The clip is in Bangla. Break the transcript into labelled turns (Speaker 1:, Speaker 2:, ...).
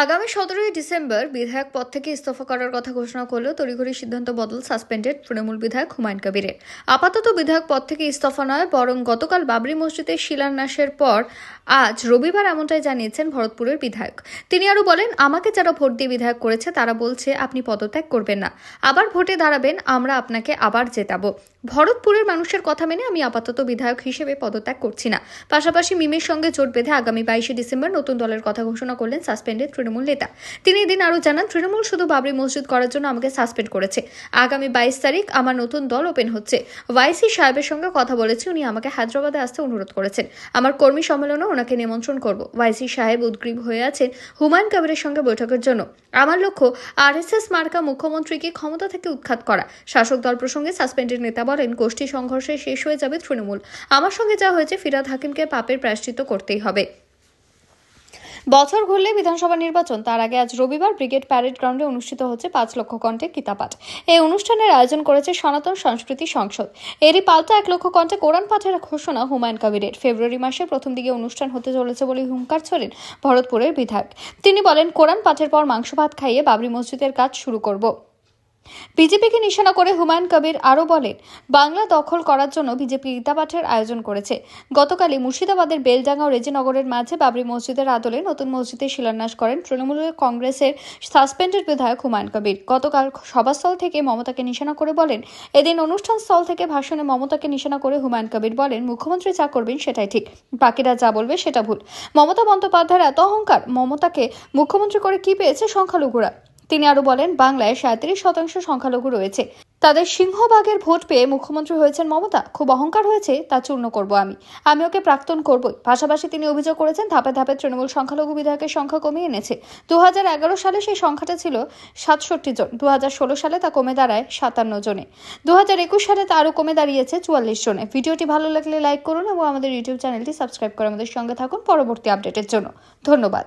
Speaker 1: আগামী সতেরোই ডিসেম্বর বিধায়ক পদ থেকে ইস্তফা করার কথা ঘোষণা করলেও তড়িঘড়ি সিদ্ধান্ত বদল সাসপেন্ডেড তৃণমূল বিধায়ক হুমায়ুন কবিরের। আপাতত বিধায়ক পদ থেকে ইস্তফা নয়, বরং গতকাল বাবরি মসজিদের শিলান্যাসের পর আজ রবিবার এমনটাই জানিয়েছেন ভরতপুরের বিধায়ক। তিনি আরও বলেন, আমাকে যারা ভোট দিয়ে বিধায়ক করেছে, তারা বলছে, আপনি পদত্যাগ করবেন না। আবার ভোটে দাঁড়াবেন, আমরা আপনাকে আবার জেতাবো। ভরতপুরের মানুষের কথা মেনে আমি আপাতত বিধায়ক হিসেবে পদত্যাগ করছি না। পাশাপাশি মিমের সঙ্গে জোট বেঁধে আগামী বাইশে ডিসেম্বর নতুন দলের কথা ঘোষণা করলেন সাসপেন্ডেড তৃণমূল নেতা। তিনি এদিন আরও জানান, তৃণমূল শুধু বাবরি মসজিদ করার জন্য আমাকে সাসপেন্ড করেছে। আগামী বাইশ তারিখ আমার নতুন দল ওপেন হচ্ছে। ওয়াইসি সাহেবের সঙ্গে কথা বলেছি, উনি আমাকে হায়দ্রাবাদে আসতে অনুরোধ করেছেন। আমার কর্মী সম্মেলনে ওনাকে নিমন্ত্রণ করব। ওয়াইসি সাহেব উদ্গ্রীব হয়ে আছেন হুমায়ুন কবিরের সঙ্গে বৈঠকের জন্য। আমার লক্ষ্য, আরএসএস মার্কা মুখ্যমন্ত্রীকে ক্ষমতা থেকে উৎখাত করা। শাসক দল প্রসঙ্গে সাসপেন্ডেড নেতা বলেন, গোষ্ঠী সংঘর্ষে শেষ হয়ে যাবে তৃণমূল। আমার সঙ্গে যা হয়েছে ফিরাদ হাকিমকে পাপের প্রায়শ্চিত করতেই হবে। বছর ঘুরলে বিধানসভা নির্বাচন, তার আগে আজ রবিবার ব্রিগেড প্যারেড গ্রাউন্ডে অনুষ্ঠিত হচ্ছে পাঁচ লক্ষ কণ্ঠে কিতাপাঠ এই অনুষ্ঠানের আয়োজন করেছে সনাতন সংস্কৃতি সংসদ। এরই পাল্টা এক লক্ষ কণ্ঠে কোরআন পাঠের ঘোষণা হুমায়ুন কবিরের। ফেব্রুয়ারি মাসে প্রথম দিকে অনুষ্ঠান হতে চলেছে বলে হুঙ্কার ছড়েন ভরতপুরের বিধায়ক। তিনি বলেন, কোরআন পাঠের পর মাংস ভাত খাইয়ে বাবরি মসজিদের কাজ শুরু করব। বিজেপিকে নিশানা করে হুমায়ুন কবির আরও বলেন, বাংলা দখল করার জন্য বিজেপি গীতাপাঠের আয়োজন করেছে। গতকালই মুর্শিদাবাদের বেলডাঙ্গা ও রেজিনগরের মাঝে বাবরি মসজিদের আদলে নতুন মসজিদে শিলান্যাস করেন তৃণমূল কংগ্রেসের সাসপেন্ডেড বিধায়ক হুমায়ুন কবির। গতকাল সভাস্থল থেকে মমতাকে নিশানা করে বলেন, এদিন অনুষ্ঠান স্থল থেকে ভাষণে মমতাকে নিশানা করে হুমায়ুন কবির বলেন, মুখ্যমন্ত্রী যা করবেন সেটাই ঠিক, বাকিরা যা বলবে সেটা ভুল। মমতা বন্দ্যোপাধ্যায়ের এত অহংকার, মমতাকে মুখ্যমন্ত্রী করে কি পেয়েছে সংখ্যালঘুরা? তিনি আরও বলেন, বাংলায় সাঁত্রিশ শতাংশ সংখ্যালঘু রয়েছে। তাদের সিংহভাগের ভোট পেয়ে মুখ্যমন্ত্রী হয়েছেন মমতা। খুব অহংকার হয়েছে, তা চূর্ণ করব আমি। আমি ওকে প্রাক্তন করবই। পাশাপাশি তিনি অভিযোগ করেছেন, ধাপে ধাপে তৃণমূল সংখ্যালঘু বিধায়কের সংখ্যা কমিয়ে এনেছে। দু হাজার এগারো সালে সেই সংখ্যাটা ছিল সাতষট্টি জন। দু হাজার ষোলো সালে তা কমে দাঁড়ায় সাতান্ন জনে। দু হাজার একুশ সালে তা আরও কমে দাঁড়িয়েছে চুয়াল্লিশ জনে। ভিডিওটি ভালো লাগলে লাইক করুন এবং আমাদের ইউটিউব চ্যানেলটি সাবস্ক্রাইব করে আমাদের সঙ্গে থাকুন পরবর্তী আপডেটের জন্য। ধন্যবাদ।